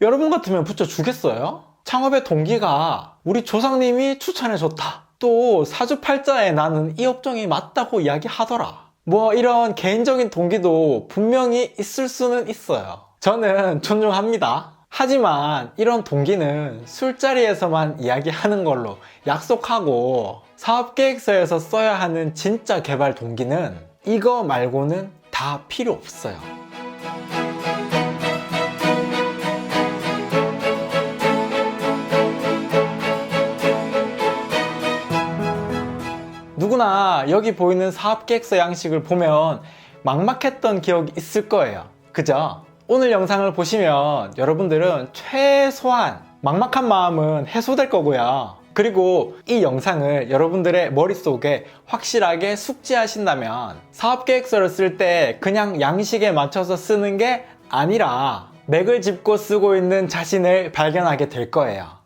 여러분 같으면 붙여 주겠어요? 창업의 동기가 우리 조상님이 추천해줬다. 또 사주팔자에 나는 이 업종이 맞다고 이야기하더라. 뭐 이런 개인적인 동기도 분명히 있을 수는 있어요. 저는 존중합니다. 하지만 이런 동기는 술자리에서만 이야기하는 걸로 약속하고 사업 계획서에서 써야 하는 진짜 개발 동기는 이거 말고는 다 필요 없어요. 누구나 여기 보이는 사업 계획서 양식을 보면 막막했던 기억이 있을 거예요. 그죠? 오늘 영상을 보시면 여러분들은 최소한 막막한 마음은 해소될 거고요. 그리고 이 영상을 여러분들의 머릿속에 확실하게 숙지하신다면 사업 계획서를 쓸 때 그냥 양식에 맞춰서 쓰는 게 아니라 맥을 짚고 쓰고 있는 자신을 발견하게 될 거예요.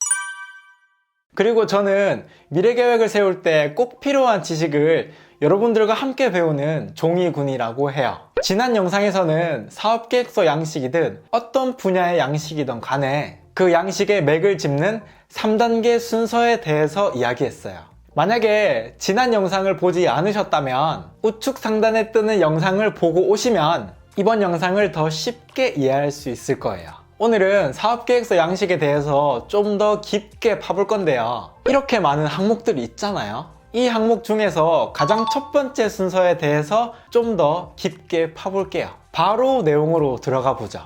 그리고 저는 미래 계획을 세울 때 꼭 필요한 지식을 여러분들과 함께 배우는 종이군이라고 해요. 지난 영상에서는 사업 계획서 양식이든 어떤 분야의 양식이든 간에 그 양식의 맥을 짚는 3단계 순서에 대해서 이야기했어요. 만약에 지난 영상을 보지 않으셨다면 우측 상단에 뜨는 영상을 보고 오시면 이번 영상을 더 쉽게 이해할 수 있을 거예요. 오늘은 사업계획서 양식에 대해서 좀 더 깊게 파볼 건데요. 이렇게 많은 항목들이 있잖아요. 이 항목 중에서 가장 첫 번째 순서에 대해서 좀 더 깊게 파볼게요. 바로 내용으로 들어가 보죠.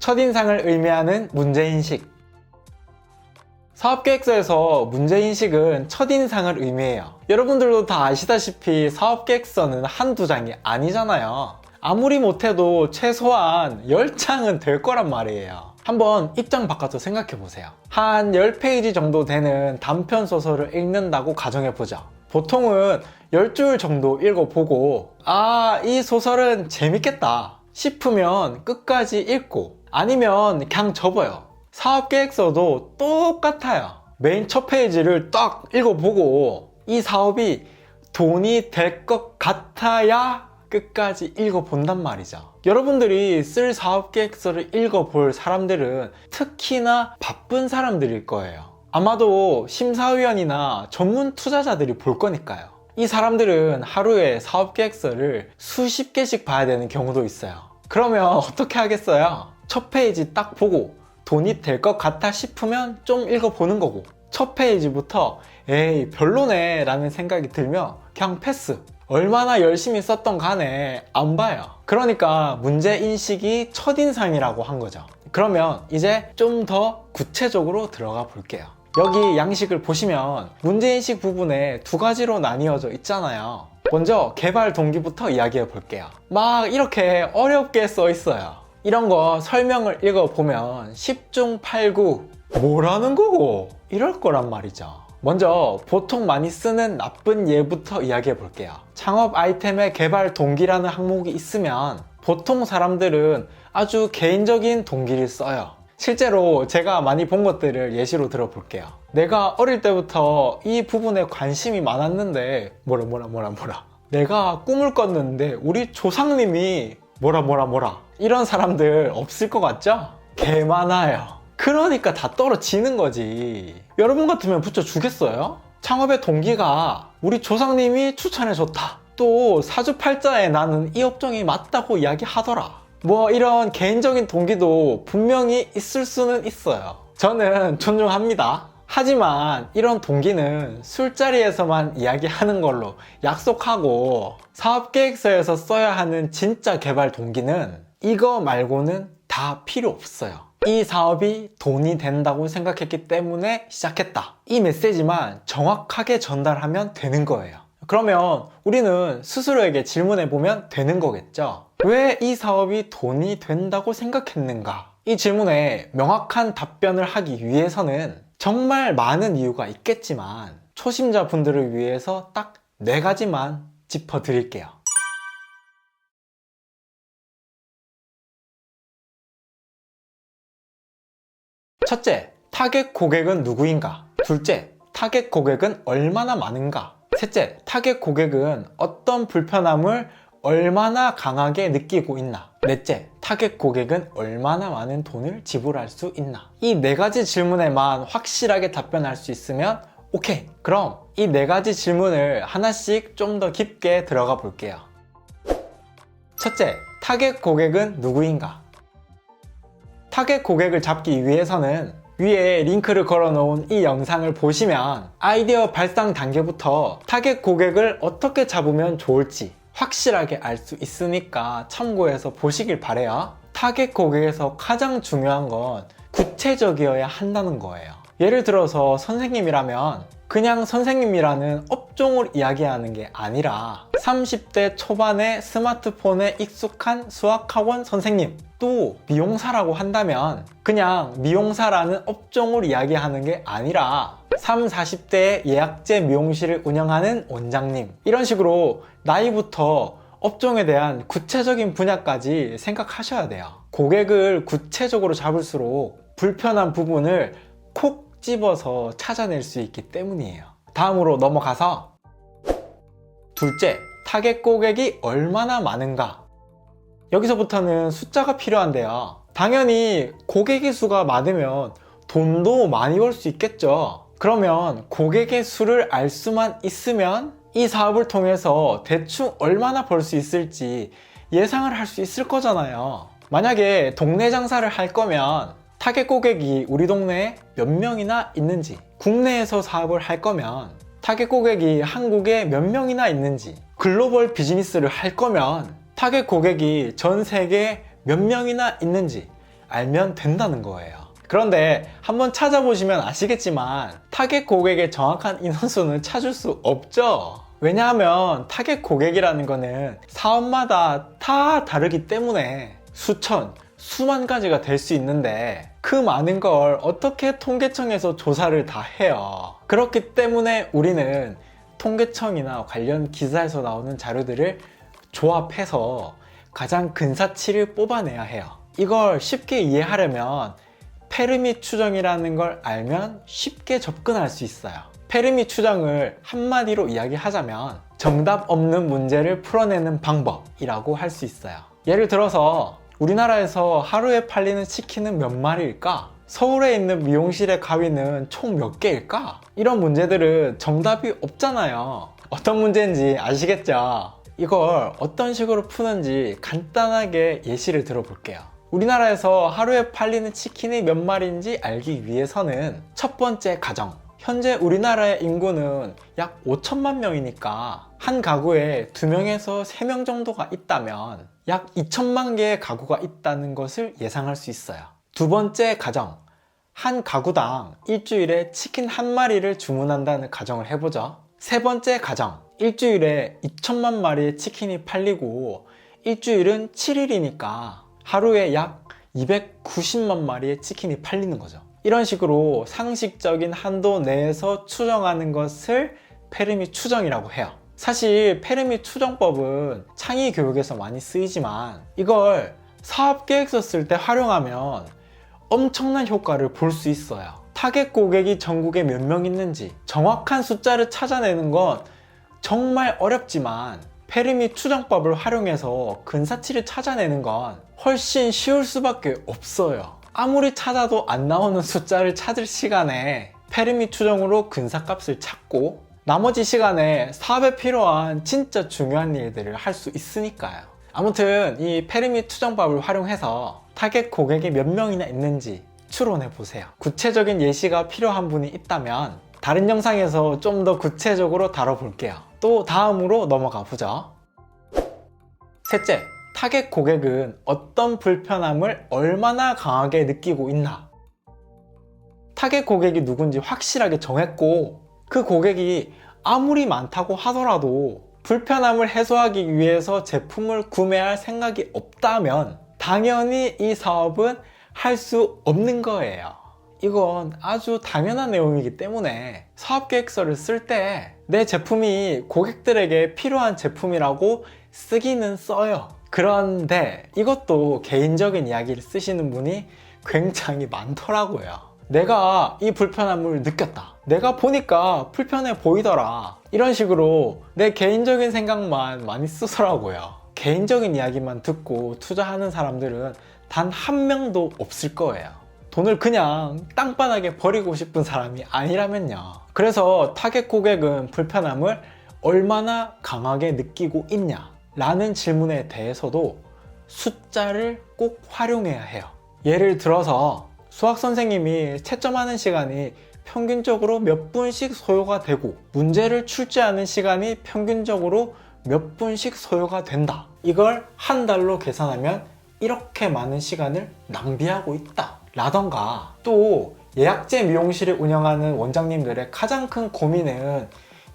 첫인상을 의미하는 문제인식. 사업계획서에서 문제인식은 첫인상을 의미해요. 여러분들도 다 아시다시피 사업계획서는 한두 장이 아니잖아요. 아무리 못해도 최소한 10장은 될 거란 말이에요. 한번 입장 바꿔서 생각해 보세요. 한 10페이지 정도 되는 단편 소설을 읽는다고 가정해 보죠. 보통은 10줄 정도 읽어보고, 아, 이 소설은 재밌겠다 싶으면 끝까지 읽고, 아니면 그냥 접어요. 사업 계획서도 똑같아요. 메인 첫 페이지를 딱 읽어보고, 이 사업이 돈이 될 것 같아야 끝까지 읽어본단 말이죠. 여러분들이 쓸 사업 계획서를 읽어볼 사람들은 특히나 바쁜 사람들일 거예요. 아마도 심사위원이나 전문 투자자들이 볼 거니까요. 이 사람들은 하루에 사업 계획서를 수십 개씩 봐야 되는 경우도 있어요. 그러면 어떻게 하겠어요? 첫 페이지 딱 보고 돈이 될 것 같아 싶으면 좀 읽어보는 거고 첫 페이지부터 에이 별로네 라는 생각이 들면 그냥 패스 얼마나 열심히 썼던 간에 안 봐요. 그러니까 문제인식이 첫인상이라고 한 거죠. 그러면 이제 좀 더 구체적으로 들어가 볼게요. 여기 양식을 보시면 문제인식 부분에 두 가지로 나뉘어져 있잖아요. 먼저 개발 동기부터 이야기해 볼게요. 막 이렇게 어렵게 써 있어요. 이런 거 설명을 읽어보면 10중 8구 뭐라는 거고 이럴 거란 말이죠. 먼저 보통 많이 쓰는 나쁜 예부터 이야기해 볼게요. 창업 아이템의 개발 동기라는 항목이 있으면 보통 사람들은 아주 개인적인 동기를 써요. 실제로 제가 많이 본 것들을 예시로 들어볼게요. 내가 어릴 때부터 이 부분에 관심이 많았는데 뭐라 뭐라 뭐라 뭐라 내가 꿈을 꿨는데 우리 조상님이 뭐라 뭐라 뭐라 이런 사람들 없을 것 같죠? 개 많아요. 그러니까 다 떨어지는 거지. 여러분 같으면 붙여주겠어요? 창업의 동기가 우리 조상님이 추천해줬다. 또 사주팔자에 나는 이 업종이 맞다고 이야기하더라. 뭐 이런 개인적인 동기도 분명히 있을 수는 있어요. 저는 존중합니다. 하지만 이런 동기는 술자리에서만 이야기하는 걸로 약속하고 사업 계획서에서 써야 하는 진짜 개발 동기는 이거 말고는 다 필요 없어요. 이 사업이 돈이 된다고 생각했기 때문에 시작했다. 이 메시지만 정확하게 전달하면 되는 거예요. 그러면 우리는 스스로에게 질문해 보면 되는 거겠죠. 왜 이 사업이 돈이 된다고 생각했는가? 이 질문에 명확한 답변을 하기 위해서는 정말 많은 이유가 있겠지만 초심자 분들을 위해서 딱 네 가지만 짚어 드릴게요. 첫째, 타겟 고객은 누구인가? 둘째, 타겟 고객은 얼마나 많은가? 셋째, 타겟 고객은 어떤 불편함을 얼마나 강하게 느끼고 있나? 넷째, 타겟 고객은 얼마나 많은 돈을 지불할 수 있나? 이 네 가지 질문에만 확실하게 답변할 수 있으면 오케이. 그럼 이 네 가지 질문을 하나씩 좀 더 깊게 들어가 볼게요. 첫째, 타겟 고객은 누구인가? 타겟 고객을 잡기 위해서는 위에 링크를 걸어 놓은 이 영상을 보시면 아이디어 발상 단계부터 타겟 고객을 어떻게 잡으면 좋을지 확실하게 알 수 있으니까 참고해서 보시길 바래요. 타겟 고객에서 가장 중요한 건 구체적이어야 한다는 거예요. 예를 들어서 선생님이라면 그냥 선생님이라는 업종을 이야기하는 게 아니라 30대 초반의 스마트폰에 익숙한 수학학원 선생님 또 미용사라고 한다면 그냥 미용사라는 업종을 이야기하는 게 아니라 3, 40대의 예약제 미용실을 운영하는 원장님 이런 식으로 나이부터 업종에 대한 구체적인 분야까지 생각하셔야 돼요. 고객을 구체적으로 잡을수록 불편한 부분을 콕 집어서 찾아낼 수 있기 때문이에요. 다음으로 넘어가서 둘째, 타겟 고객이 얼마나 많은가? 여기서부터는 숫자가 필요한데요. 당연히 고객의 수가 많으면 돈도 많이 벌 수 있겠죠. 그러면 고객의 수를 알 수만 있으면 이 사업을 통해서 대충 얼마나 벌 수 있을지 예상을 할 수 있을 거잖아요. 만약에 동네 장사를 할 거면 타겟 고객이 우리 동네에 몇 명이나 있는지, 국내에서 사업을 할 거면 타겟 고객이 한국에 몇 명이나 있는지, 글로벌 비즈니스를 할 거면 타겟 고객이 전 세계에 몇 명이나 있는지 알면 된다는 거예요. 그런데 한번 찾아보시면 아시겠지만 타겟 고객의 정확한 인원수는 찾을 수 없죠. 왜냐하면 타겟 고객이라는 거는 사업마다 다 다르기 때문에 수천, 수만 가지가 될 수 있는데 그 많은 걸 어떻게 통계청에서 조사를 다 해요. 그렇기 때문에 우리는 통계청이나 관련 기사에서 나오는 자료들을 조합해서 가장 근사치를 뽑아내야 해요. 이걸 쉽게 이해하려면 페르미 추정이라는 걸 알면 쉽게 접근할 수 있어요. 페르미 추정을 한마디로 이야기하자면 정답 없는 문제를 풀어내는 방법이라고 할 수 있어요. 예를 들어서 우리나라에서 하루에 팔리는 치킨은 몇 마리일까? 서울에 있는 미용실의 가위는 총 몇 개일까? 이런 문제들은 정답이 없잖아요. 어떤 문제인지 아시겠죠? 이걸 어떤 식으로 푸는지 간단하게 예시를 들어볼게요. 우리나라에서 하루에 팔리는 치킨이 몇 마리인지 알기 위해서는 첫 번째 가정. 현재 우리나라의 인구는 약 5천만 명이니까 한 가구에 2명에서 3명 정도가 있다면 약 2천만 개의 가구가 있다는 것을 예상할 수 있어요. 두 번째 가정. 한 가구당 일주일에 치킨 한 마리를 주문한다는 가정을 해보죠. 세 번째 가정. 일주일에 2천만 마리의 치킨이 팔리고 일주일은 7일이니까 하루에 약 290만 마리의 치킨이 팔리는 거죠. 이런 식으로 상식적인 한도 내에서 추정하는 것을 페르미 추정이라고 해요. 사실 페르미 추정법은 창의 교육에서 많이 쓰이지만 이걸 사업 계획서 쓸 때 활용하면 엄청난 효과를 볼 수 있어요. 타겟 고객이 전국에 몇 명 있는지 정확한 숫자를 찾아내는 건 정말 어렵지만 페르미 추정법을 활용해서 근사치를 찾아내는 건 훨씬 쉬울 수밖에 없어요. 아무리 찾아도 안 나오는 숫자를 찾을 시간에 페르미 추정으로 근사값을 찾고 나머지 시간에 사업에 필요한 진짜 중요한 일들을 할 수 있으니까요. 아무튼 이 페르미 추정법을 활용해서 타겟 고객이 몇 명이나 있는지 추론해 보세요. 구체적인 예시가 필요한 분이 있다면 다른 영상에서 좀 더 구체적으로 다뤄볼게요. 또 다음으로 넘어가 보죠. 셋째, 타겟 고객은 어떤 불편함을 얼마나 강하게 느끼고 있나? 타겟 고객이 누군지 확실하게 정했고 그 고객이 아무리 많다고 하더라도 불편함을 해소하기 위해서 제품을 구매할 생각이 없다면 당연히 이 사업은 할 수 없는 거예요. 이건 아주 당연한 내용이기 때문에 사업 계획서를 쓸 때 내 제품이 고객들에게 필요한 제품이라고 쓰기는 써요. 그런데 이것도 개인적인 이야기를 쓰시는 분이 굉장히 많더라고요. 내가 이 불편함을 느꼈다. 내가 보니까 불편해 보이더라. 이런 식으로 내 개인적인 생각만 많이 쓰더라고요. 개인적인 이야기만 듣고 투자하는 사람들은 단 한 명도 없을 거예요. 돈을 그냥 땅바닥에 버리고 싶은 사람이 아니라면요. 그래서 타겟 고객은 불편함을 얼마나 강하게 느끼고 있냐? 라는 질문에 대해서도 숫자를 꼭 활용해야 해요. 예를 들어서 수학 선생님이 채점하는 시간이 평균적으로 몇 분씩 소요가 되고 문제를 출제하는 시간이 평균적으로 몇 분씩 소요가 된다. 이걸 한 달로 계산하면 이렇게 많은 시간을 낭비하고 있다. 라던가 또 예약제 미용실을 운영하는 원장님들의 가장 큰 고민은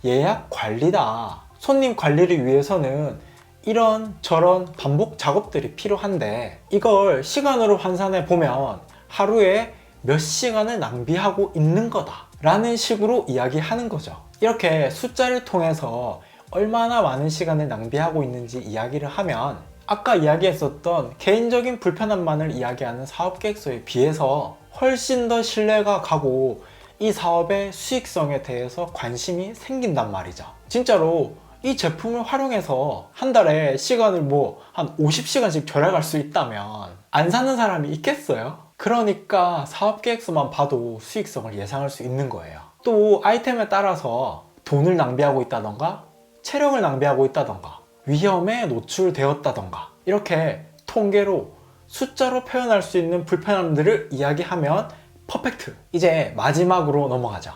예약 관리다. 손님 관리를 위해서는 이런 저런 반복 작업들이 필요한데 이걸 시간으로 환산해 보면 하루에 몇 시간을 낭비하고 있는 거다 라는 식으로 이야기하는 거죠. 이렇게 숫자를 통해서 얼마나 많은 시간을 낭비하고 있는지 이야기를 하면 아까 이야기했었던 개인적인 불편함만을 이야기하는 사업 계획서에 비해서 훨씬 더 신뢰가 가고 이 사업의 수익성에 대해서 관심이 생긴단 말이죠. 진짜로 이 제품을 활용해서 한 달에 시간을 뭐 한 50시간씩 절약할 수 있다면 안 사는 사람이 있겠어요? 그러니까 사업 계획서만 봐도 수익성을 예상할 수 있는 거예요. 또 아이템에 따라서 돈을 낭비하고 있다던가 체력을 낭비하고 있다던가 위험에 노출되었다던가 이렇게 통계로 숫자로 표현할 수 있는 불편함들을 이야기하면 퍼펙트. 이제 마지막으로 넘어가죠.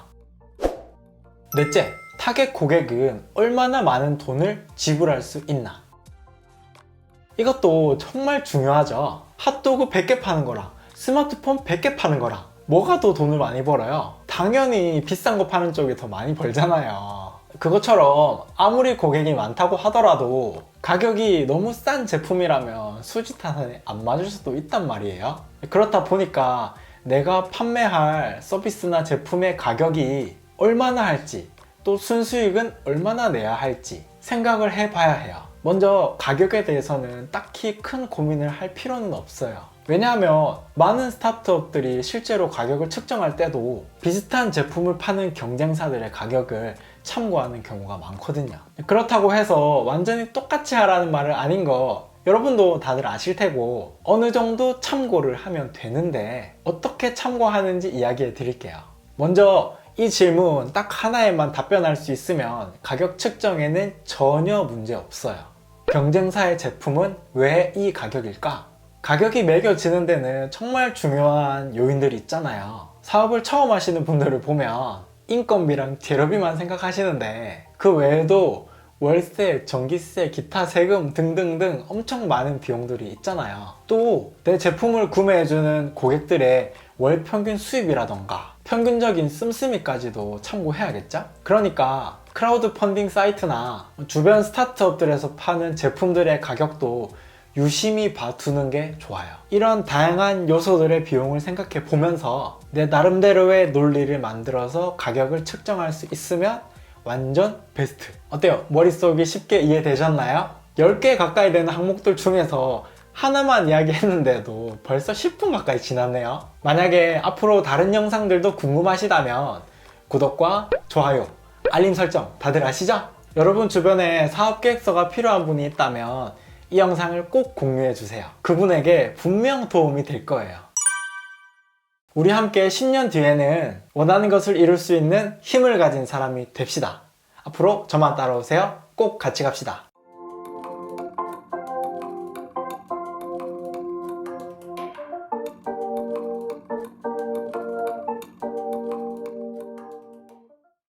넷째, 타겟 고객은 얼마나 많은 돈을 지불할 수 있나? 이것도 정말 중요하죠. 핫도그 100개 파는 거랑 스마트폰 100개 파는 거랑 뭐가 더 돈을 많이 벌어요? 당연히 비싼 거 파는 쪽이 더 많이 벌잖아요. 그것처럼 아무리 고객이 많다고 하더라도 가격이 너무 싼 제품이라면 수지 타산에 안 맞을 수도 있단 말이에요. 그렇다 보니까 내가 판매할 서비스나 제품의 가격이 얼마나 할지 또 순수익은 얼마나 내야 할지 생각을 해봐야 해요. 먼저 가격에 대해서는 딱히 큰 고민을 할 필요는 없어요. 왜냐하면 많은 스타트업들이 실제로 가격을 측정할 때도 비슷한 제품을 파는 경쟁사들의 가격을 참고하는 경우가 많거든요. 그렇다고 해서 완전히 똑같이 하라는 말은 아닌 거 여러분도 다들 아실 테고 어느 정도 참고를 하면 되는데 어떻게 참고하는지 이야기해 드릴게요. 먼저 이 질문 딱 하나에만 답변할 수 있으면 가격 측정에는 전혀 문제 없어요. 경쟁사의 제품은 왜 이 가격일까? 가격이 매겨지는 데는 정말 중요한 요인들이 있잖아요. 사업을 처음 하시는 분들을 보면 인건비랑 재료비만 생각하시는데 그 외에도 월세, 전기세, 기타 세금 등등등 엄청 많은 비용들이 있잖아요. 또 내 제품을 구매해주는 고객들의 월 평균 수입이라던가 평균적인 씀씀이까지도 참고해야겠죠? 그러니까 크라우드 펀딩 사이트나 주변 스타트업들에서 파는 제품들의 가격도 유심히 봐두는 게 좋아요. 이런 다양한 요소들의 비용을 생각해 보면서 내 나름대로의 논리를 만들어서 가격을 측정할 수 있으면 완전 베스트. 어때요? 머릿속이 쉽게 이해되셨나요? 10개 가까이 되는 항목들 중에서 하나만 이야기했는데도 벌써 10분 가까이 지났네요. 만약에 앞으로 다른 영상들도 궁금하시다면 구독과 좋아요, 알림 설정 다들 아시죠? 여러분 주변에 사업 계획서가 필요한 분이 있다면 이 영상을 꼭 공유해 주세요. 그분에게 분명 도움이 될 거예요. 우리 함께 10년 뒤에는 원하는 것을 이룰 수 있는 힘을 가진 사람이 됩시다. 앞으로 저만 따라오세요. 꼭 같이 갑시다.